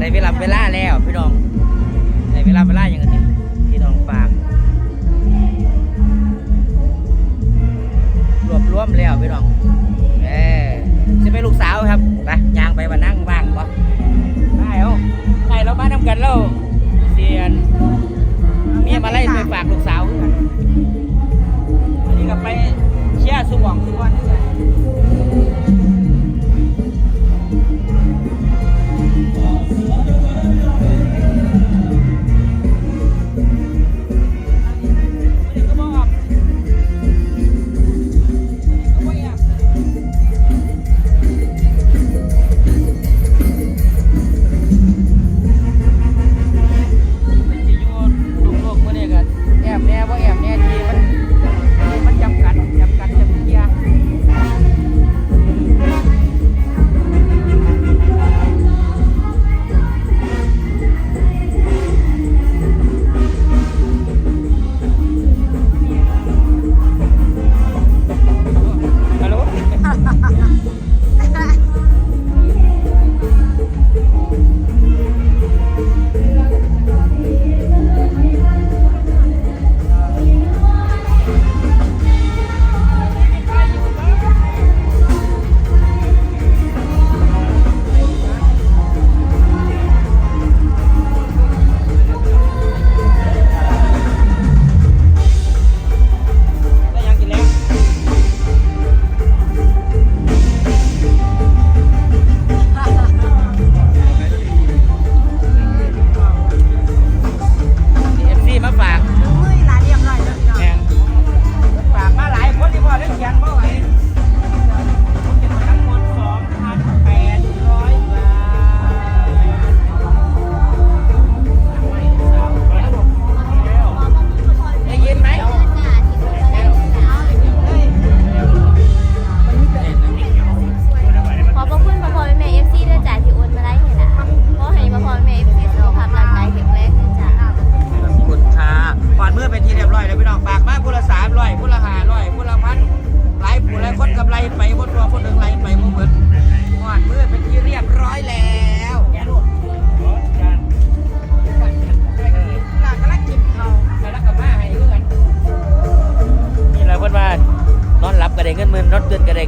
ในเวลาเวลาแล้วพี่น้องในเวลาเวลาอย่างนี้พี่น้องฝากรวบรวมแล้วพี่น้องเออจะไปลูกสาวครับไปยางไปมานั่งว่างปะไปเอาไปเราบ้านทำกันแล้วเสียนเมียมาไล่ไปฝากลูกสาวอันนี้ก็ไปเชี่ยสุวรรณสุวรรณด้ว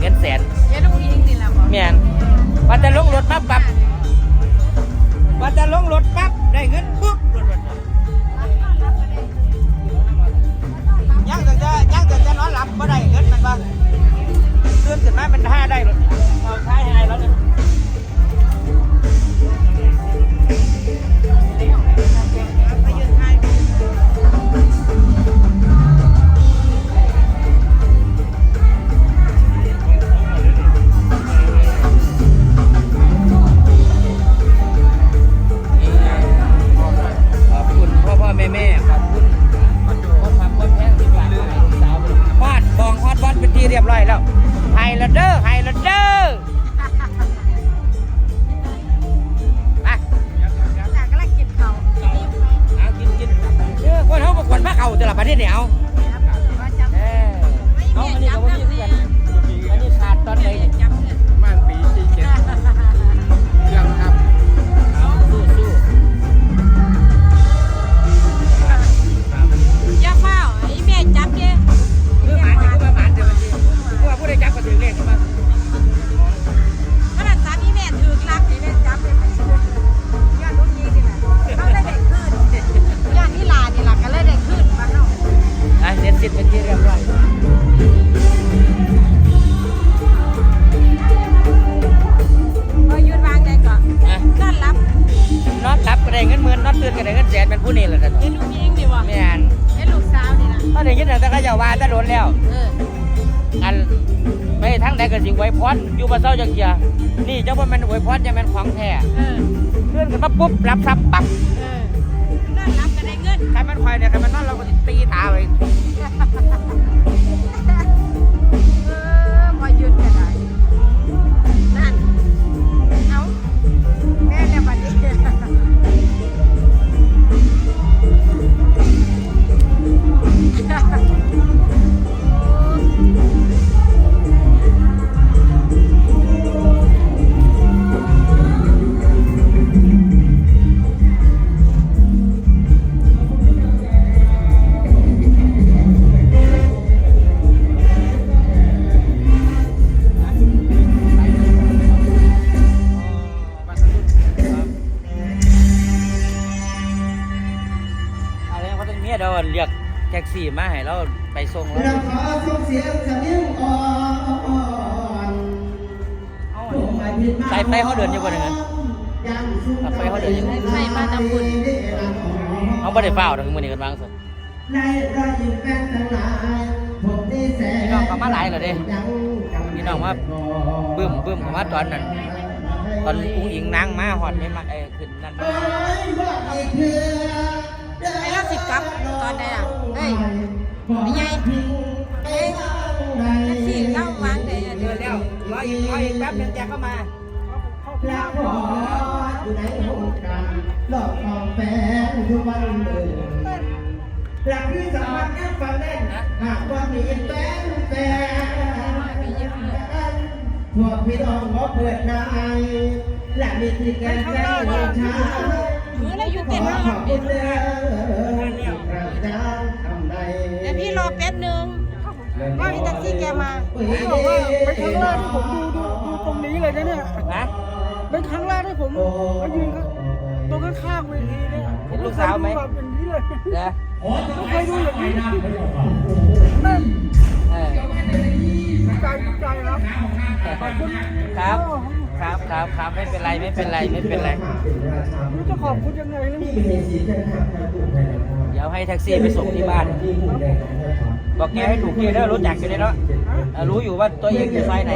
งินแสนลุงยิงนี่แหละบอกมนว่าจะลงรถปั๊บปั๊บว่าจะลงรถปั๊บได้เงิน นแล้วอันไปทั้งใดก็สิไวยพอดอยู่บ่เศร้าจักเกียนี่เจ้าพ่แม่นไวยพอดจะแม่นของแท้เคลื่อนกันปุ๊บรับทรัพย์ปั๊บเออนอนรับกันได้เงิน ใครมันคอยเนี่ยใครมันนั่นเราก็ตีตาไป ยเดี๋ยวเรียกแท็กซี่มาให้เราไปส่งแล้วเราขอส่งเสียงสำเนียงอ่อนสายไฟเขาเดินอยู่บนนั้นสายไฟเขาเดินอยู่ไฟมาตะบุญเขาไม่ได้เฝ้าถึงมือนี้กันบ้างสิพี่น้องเขามาหลายเหรอเด้พี่น้องว่าบึ้มบึ้มเขามาตอนนั้นตอนอุ้งอิงนางมาหอดไม่มาเอ้ขึ้นนั่น สิกลับตอนใดอะเฮ้ยไม่ใหญ่เอ้ยแท็กซี่เล่าวางได้อะเดี๋ยวเร็วรออีกรออีกแป๊บนึงแกเข้ามาลาพออยู่ในห้องกันหลอกของแฟนทุกวันเลยหลักที่สำคัญแค่ฟังแน่นหากว่ามีแฟนแฟนพวกพี่น้องขอเปิดนายและมีที่แก่ใจของชาย มือเราอยู่เต็มขแล้วขอบคุณเด้อที่กระจายทำใดเดี๋ยวพี่รอแป๊บนึงว่ามีแท็กซี่แกมาผมบอกว่าเป็นครั้งแรกที่ผมดูดูดูตรงนี้เลยนะเนี่ยนะเป็นครั้งแรกที่ผมมายืนตรงข้างๆเวทีเนี่ยเห็นลูกสาวไหมแบบอย่างนี้เลยเดี๋ยวไม่เคยดูอย่างนี้แม่นเออใจใจครับขอบคุณครับ ครับครับครับไม่เป็นไรไม่เป็นไรไม่เป็นไรไม่รู้จะขอบคุณยังไงเลยเดี๋ยวให้แท็กซี่ไปส่งที่บ้าน บอกแกให้ถูกที่แล้วรู้จักอยู่เลยเนาะเออรู้อยู่ว่าตัวเองอยู่ซอยไหน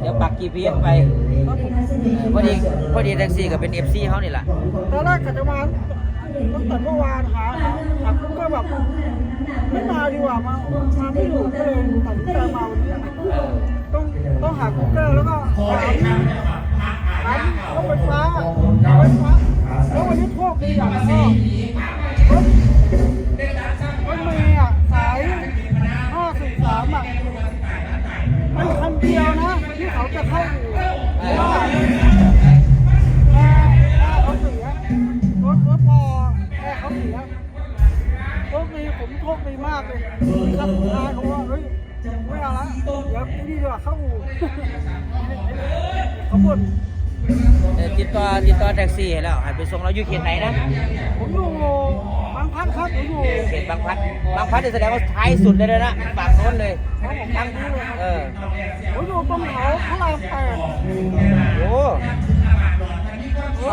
เดี๋ยวปัก GPS ไปเออพอดีพอดีแท็กซี่ก็เป็น FC เขานี่แหละตอนแรกกะจะมาตั้งแต่เมื่อวานหาหาคุณก็แบบไม่มาดีกว่ามามาไม่ถูกก็เลยตัดสินใจมาวันนี้เออ ต้องหากูเกิลแล้วก็หาหารถไฟฟ้ารถไฟฟ้าแล้ววันนี้โชคดีอย่างก็รถรถเมย์อะสายห้าสี่สามอะมันคันเดียวนะที่เขาจะเข้าอยู่เพราะว่าแอร์เขาเสียรถรถพอแอร์เขาเสียโชคดีผมโชคดีมากเลยรับลูกค้าเขาว่าเฮ้ย ไม่เอาละเดี๋ยวนี่ดีกว่าเข้าอู่เขาบ่นเออติดต่อติดต่อแท็กซี่ให้แล้วให้ไปส่งเราอยู่เขตไหนนะผมอยู่บางพันครับผมอยู่เขตบางพลัดบางพลัดเนี่ยแสดงว่าท้ายสุดเลยนะฝั่งโน้นเลยทั้งเออผมอยู่ตรงเขาพระรามแปดโอ้โอ้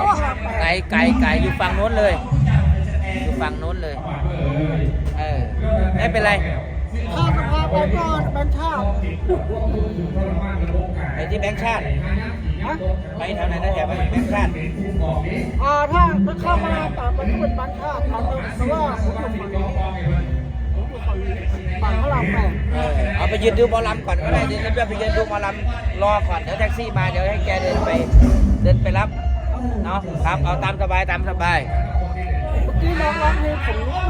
ไกลไกลไกลอยู่ฝั่งโน้นเลย อยู่ฝั่งโน้นเลยเออไม่เป็นไร ข้าสภาไปก่อนแบงค์ชาติไปที่แบงค์ชาตินะไปแถวไหนนะแถวแบงค์ชาติอ่าถ้าถ้าเข้ามาแต่มันเป็นแบงค์ชาติทางเดิมแต่ว่าผมอยู่ฝั่งผมอยู่ฝั่งฝั่งพระรามแปดเออเอาไปยืนดูหมอลำก่อนก็ได้เดี๋ยวเราไปยืนดูหมอลำรอก่อนเดี๋ยวแท็กซี่มาเดี๋ยวให้แกเดินไปเดินไปรับเนาะครับเอาตามสบายตามสบายเมื่อกี้น้องร้องเพลงผม